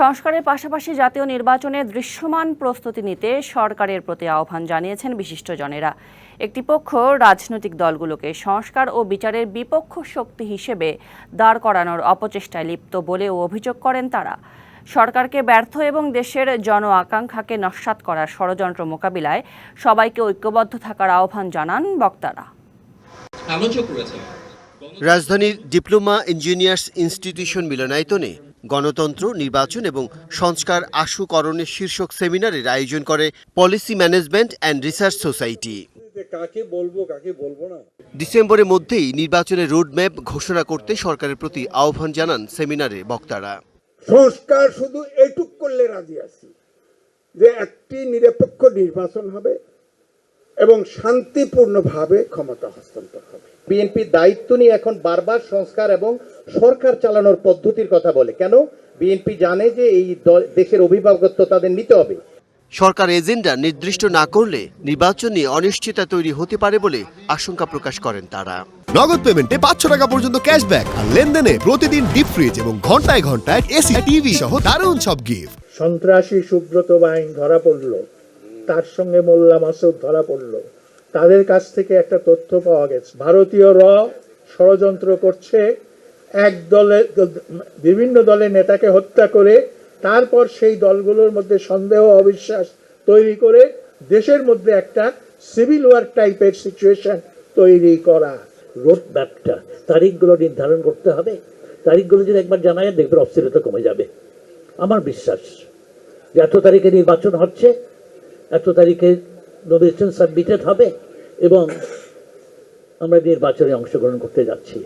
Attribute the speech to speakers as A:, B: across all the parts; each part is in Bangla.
A: সংস্কারের পাশাপাশি জাতীয় নির্বাচনে দৃশ্যমান প্রস্তুতি নিতে সরকারের প্রতি আহ্বান জানিয়েছেন বিশিষ্টজনেরা। একটি পক্ষ রাজনৈতিক দলগুলোকে সংস্কার ও বিচারের বিপক্ষ শক্তি হিসেবে দাঁড় করানোর অপচেষ্টায় লিপ্ত বলেও অভিযোগ করেন তারা। সরকারকে ব্যর্থ এবং দেশের জন আকাঙ্ক্ষাকে নস্যাৎ করার ষড়যন্ত্র মোকাবিলায় সবাইকে ঐক্যবদ্ধ থাকার আহ্বান জানান বক্তারা।
B: রাজধানীর ডিপ্লোমা ইঞ্জিনিয়ার্স ইনস্টিটিউশন মিলনায়তনে গণতন্ত্র নির্বাচন এবং সংস্কার আশুকরণের শীর্ষক সেমিনারের আয়োজন করে policy management and research society.
C: কাকে বলব কাকে বলব না?
B: ডিসেম্বরের মধ্যেই নির্বাচনের রোডম্যাপ ঘোষণা করতে সরকারের প্রতি আহ্বান জানান সেমিনারে বক্তারা।
C: সংস্কার শুধু এটুক করলে রাজি আছি যে একটি নিরপেক্ষ নির্বাচন হবে এবং শান্তিপূর্ণভাবে ক্ষমতা হস্তান্তর হবে।
D: বিএনপি দায়িত্ব নিয়ে এখন বারবার সংস্কার এবং সরকার চালানোর পদ্ধতির কথা বলে। কেন? বিএনপি জানে যে এই দেশের অভিভাবকত্ব তাদের নিতে হবে।
B: সরকার এজেন্ডা নির্দিষ্ট না করলে নির্বাচন নিয়ে অনিশ্চয়তা তৈরি হতে পারে বলে আশঙ্কা প্রকাশ করেন তারা।
E: নগদ পেমেন্টে পাঁচশো টাকা পর্যন্ত ক্যাশব্যাক আর লেনদেনে প্রতিদিন ডিপ ফ্রিজ এবং ঘন্টায় ঘন্টায় এসি টিভি সহ দারুণ সব গিফট
F: সন্ত্রাসী সুব্রত বাইন ধরা পড়ল। তার সঙ্গে মোল্লা মাসুদ ধরা পড়ল। তাদের কাছ থেকে একটা তথ্য পাওয়া গেছে। ভারতীয় র ষড়যন্ত্র করছে এক দলের বিভিন্ন দলের নেতাকে হত্যা করে, তারপর সেই দলগুলোর মধ্যে সন্দেহ, অবিশ্বাস তৈরি করে দেশের মধ্যে একটা সিভিল ওয়ার টাইপের সিচুয়েশন তৈরি করা। রোড ম্যাপটা তারিখগুলো নির্ধারণ করতে হবে। তারিখগুলো যদি একবার জানা যায় দেখবেন অস্থিরতা কমে যাবে। আমার বিশ্বাস যে এত তারিখে নির্বাচন হচ্ছে, এত তারিখে নমিনেশন সাবমিটেড হবে এবং আমরা নির্বাচনে অংশগ্রহণ করতে যাচ্ছি।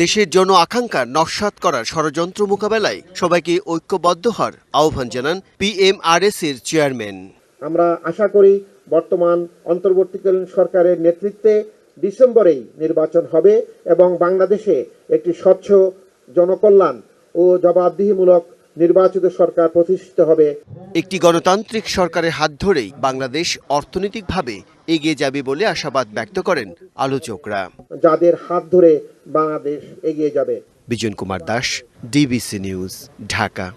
B: দেশের জন আকাঙ্ক্ষা নস্যাৎ করার ষড়যন্ত্র মোকাবেলায় সবাইকে ঐক্যবদ্ধ হওয়ার আহ্বান জানান পিএমআরএস এর চেয়ারম্যান।
D: আমরা আশা করি বর্তমান অন্তর্বর্তীকালীন সরকারের নেতৃত্বে ডিসেম্বরেই নির্বাচন হবে এবং বাংলাদেশে একটি স্বচ্ছ জনকল্যাণ ও জবাবদিহিমূলক নির্বাচিত সরকার প্রতিষ্ঠিত হবে।
B: একটি গণতান্ত্রিক সরকারের হাত ধরেই বাংলাদেশ অর্থনৈতিকভাবে এগিয়ে যাবে বলে আশাবাদ ব্যক্ত করেন আলোচকরা।
D: যাদের হাত ধরে বাংলাদেশ এগিয়ে যাবে।
B: Bijan Kumar Das DBC news Dhaka.